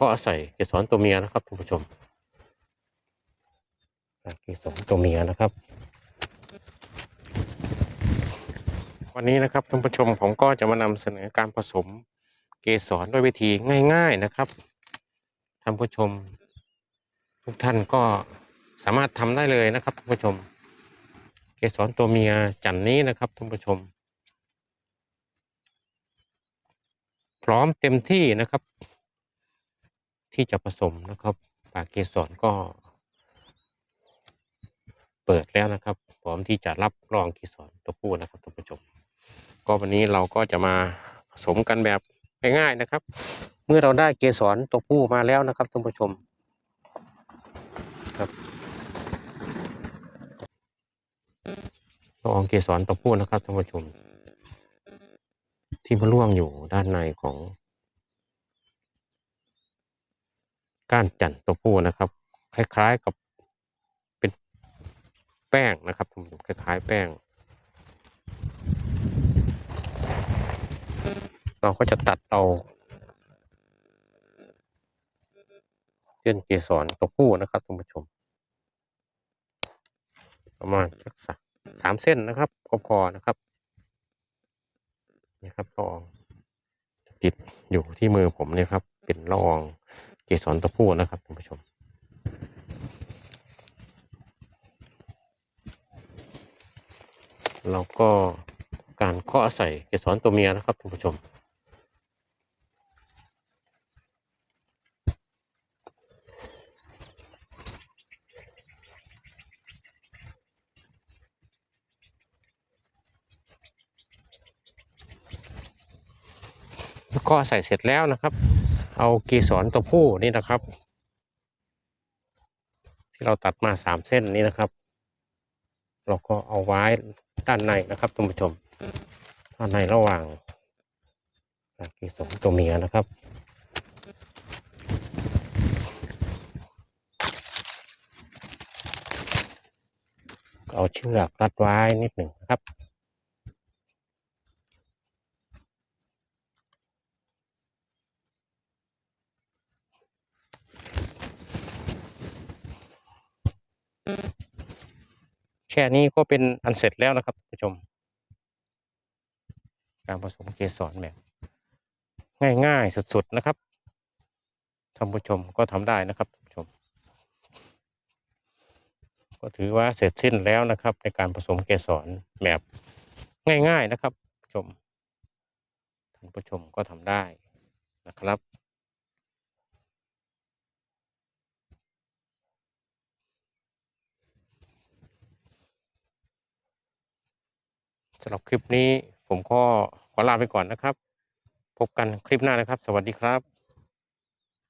เคาะใส่เกสรตัวเมียนะครับท่านผู้ชมเกสรตัวเมียนะครับ วันนี้นะครับท่านผู้ชมผมก็จะมานำเสนอการผสมเกสรด้วยวิธีง่าย ๆนะครับท่านผู้ชม ทุกท่านก็สามารถทำได้เลยนะครับท่านผู้ชม เกสรตัวเมียจันนี้นะครับท่านผู้ชม พร้อมเต็มที่นะครับ ที่จะผสมนะครับปากเกสรก็ เปิดแล้วนะครับ พร้อมที่จะรับรองเกสรตัวผู้นะครับท่านผู้ชม ก็วันนี้เราก็จะมาผสมกันแบบง่ายๆนะครับ เมื่อเราได้เกสรตัวผู้มาแล้วนะครับท่านผู้ชมครับละอองเกสรตัวผู้นะครับท่านผู้ชม ที่มันร่วงอยู่ด้านในของ ก้านจันทร์ตัวผู้นะครับ คล้ายๆกับ เป็นแป้งนะครับท่านผู้ชมคล้าย ๆ แป้ง เราก็จะตัดเอาเส้นเกสรตัวผู้นะครับท่านผู้ชม ประมาณสักสามสามเส้นนะครับก็พอนะครับนี่ครับละอองติดอยู่ที่มือผมเนี่ยครับ เป็นละออง เกสรตัวผู้นะครับท่านผู้ชมเราก็การเคาะใส่เกสรตัวเมียนะครับท่านผู้ชมแล้วก็ใส่เสร็จแล้วนะครับ เอาเกสรตัวผู้นี่นะครับ ที่เราตัดมาสามเส้นนี้นะครับ เราก็เอาไว้ด้านในนะครับท่านผู้ชมด้านในระหว่างเกสรตัวเมียนะครับเอาเชือกรัดไว้นิดหนึ่งนะครับ ค่นี้ก็เป็นอันเสร็จแล้วนะครับท่านผู้ชม การผสมเกสรแบบง่ายๆสุดๆนะครับท่านผู้ชมก็ทำได้นะครับท่านผู้ชม ก็ถือว่าเสร็จสิ้นแล้วนะครับ ในการผสมเกสรแบบง่าย ๆนะครับท่านผู้ชมท่านผู้ชมก็ทำได้นะครับ สำหรับคลิปนี้ผมก็ขอลาไปก่อนนะครับ พบกันคลิปหน้านะครับ สวัสดีครับ